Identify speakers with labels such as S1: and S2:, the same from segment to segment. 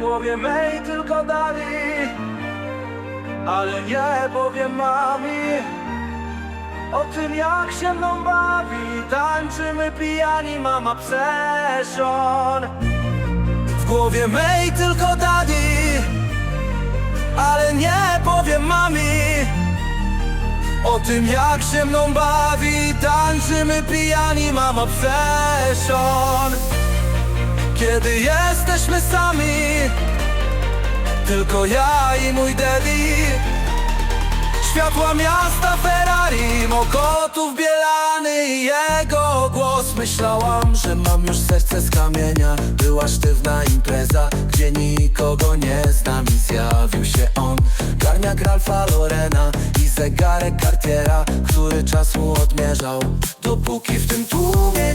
S1: głowie mej tylko dali Ale nie powiem mami O tym jak się mną bawi. Tańczymy pijani, mama przeszon. W głowie mej tylko dali Ale nie powiem mami o tym jak się mną bawi. Tańczymy pijani, mama przeszon. Kiedy jesteśmy sami Tylko ja i mój daddy Światła miasta Ferrari Mokotów bielany i jego głos. Myślałam, że mam już serce z kamienia. Była sztywna impreza, gdzie nikogo nie znam I zjawił się on. Garniak Ralfa Lorena i zegarek Cartiera Który czas mu odmierzał. Dopóki w tym tłumie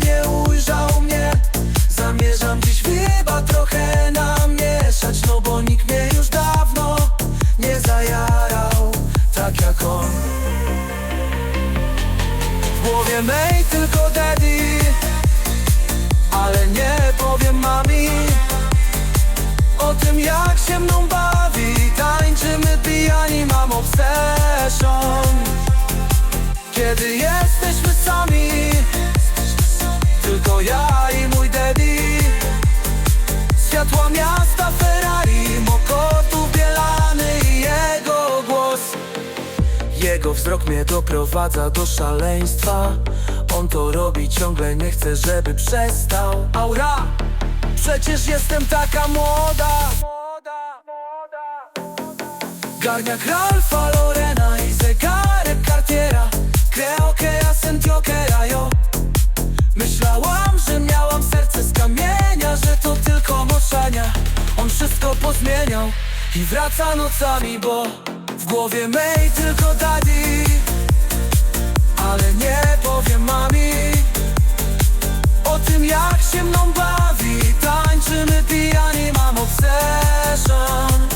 S1: W głowie mej tylko daddy. Ale nie powiem mami O tym jak się mną bawi. Tańczymy pijani, mam obsession. Kiedy jesteśmy sami Tylko ja i mój daddy. Światła miasta Jego wzrok mnie doprowadza do szaleństwa. On to robi ciągle, nie chce, żeby przestał. Aura, przecież jestem taka młoda. Garniak Ralfa Lorena i zegarek Cartiera. Creo que ascendió que Myślałam, że miałam serce z kamienia Że to tylko moszania. On wszystko pozmieniał I wraca nocami, bo w głowie mej tylko daddy Ale nie powiem mami O tym jak się mną bawi. Tańczymy pijani, mam obsession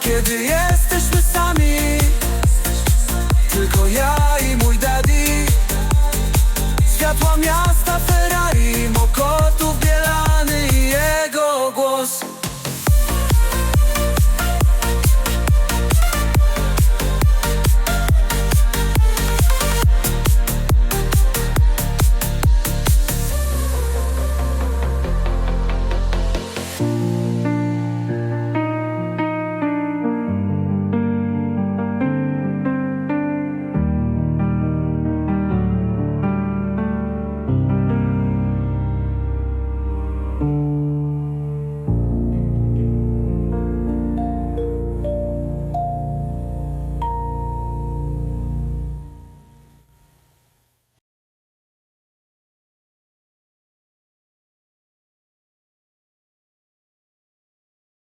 S1: Kiedy jesteśmy sami Tylko ja i mój daddy Światła miasta you.